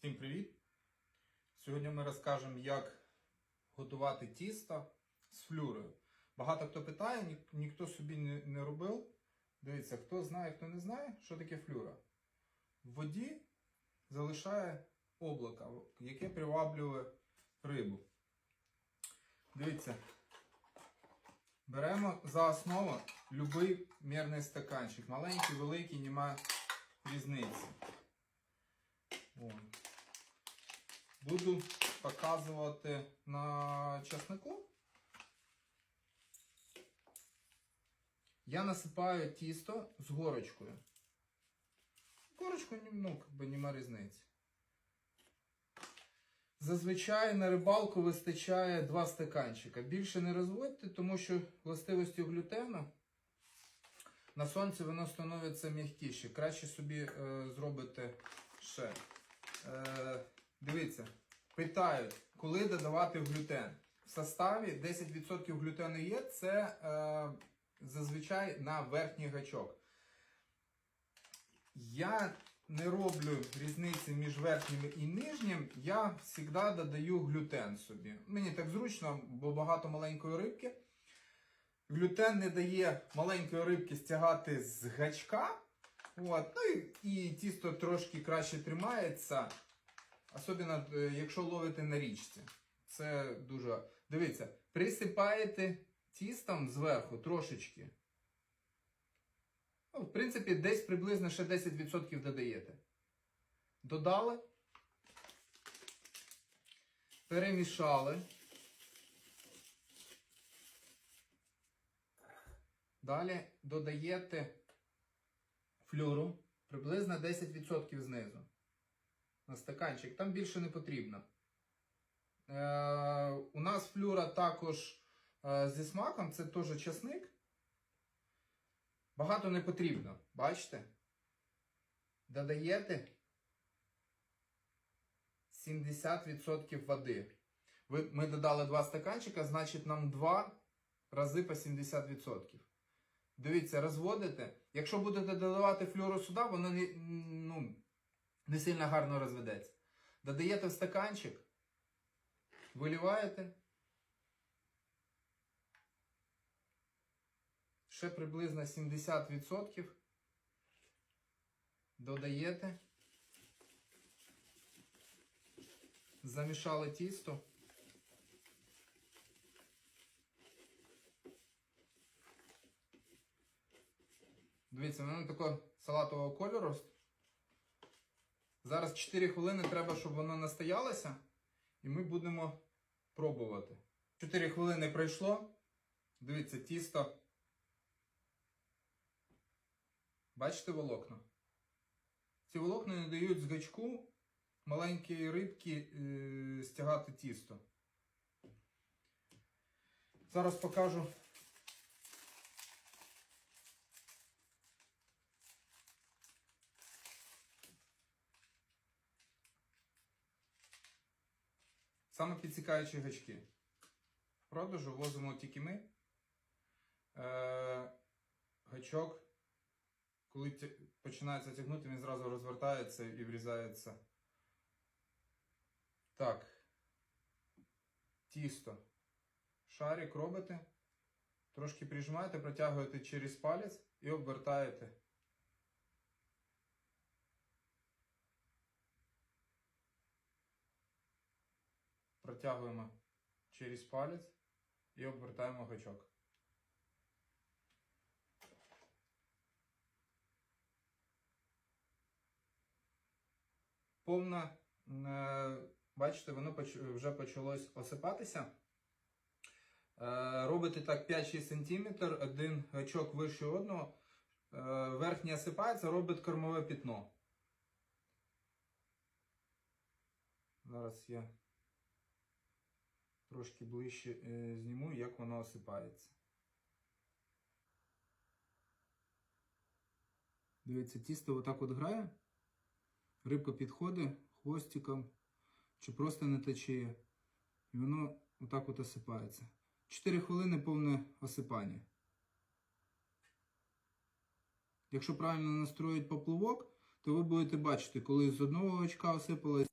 Всім привіт! Сьогодні ми розкажемо, як готувати тісто з флюрою. Багато хто питає, ні- ніхто собі не, не робив. Дивіться, хто знає, хто не знає, що таке флюра. В воді залишає облако, яке приваблює рибу. Дивіться. Беремо за основу будь-який мірний стаканчик. Маленький, великий, немає різниці. Буду показувати на часнику. Я насипаю тісто з горочкою. Горочку, ну, бы нема різниці. Зазвичай на рибалку вистачає два стаканчика. Більше не розводьте, тому що властивості глютену на сонці воно становиться м'якіше. Краще собі е, зробити ще. Е, дивіться, питають, коли додавати глютен. В составі 10% глютену є, це е, зазвичай на верхній гачок. Я не роблю різниці між верхнім і нижнім, я завжди додаю глютен собі. Мені так зручно, бо багато маленької рибки. Глютен не дає маленької рибки стягати з гачка. От. Ну і, і тісто трошки краще тримається. Особливо, е, якщо ловите на річці. Це дуже. Дивіться, присипаєте тістом зверху трошечки. Ну, в принципі, десь приблизно ще 10% додаєте. Додали. Перемішали. Далі додаєте флюру приблизно 10% знизу. На стаканчик. Там більше не потрібно. Е, у нас флюра також е, зі смаком, це теж часник. Багато не потрібно. Бачите? Додаєте 70% води. Ви, ми додали 2 стаканчика, значить нам 2 рази по 70%. Дивіться, розводите. Якщо будете додавати флюору сюди, воно не, ну, не сильно гарно розведеться. Додаєте в стаканчик, виліваєте. Ще приблизно 70% додаєте. Замішали тісто. Дивіться, воно такого салатового кольору. Зараз 4 хвилини треба, щоб воно настоялося. І ми будемо пробувати. 4 хвилини пройшло. Дивіться, тісто. Бачите волокна? Ці волокна не дають з гачку рибки е, стягати тісто. Зараз покажу. Саме підсікаючі гачки. Продажу возимо тільки ми. Е, гачок, коли починається тягнути, він зразу розвертається і врізається. Так. Тісто. Шарик робите. Трошки прижимаєте, протягуєте через палець і обвертаєте. Протягуємо через палець і обвертаємо гачок. Повна, е, бачите, воно вже почалось осипатися. Е, Робите так 5-6 см, один гачок вище одного. Е, Верхній осипається, робить кормове пітно. Зараз я трошки ближче е, зніму, як воно осипається. Дивіться, тісто отак от грає. Рибка підходить хвостиком чи просто не течіє. І воно отак от осипається. 4 хвилини повне осипання. Якщо правильно настроїть поплавок, то ви будете бачити, коли з одного очка осипалось.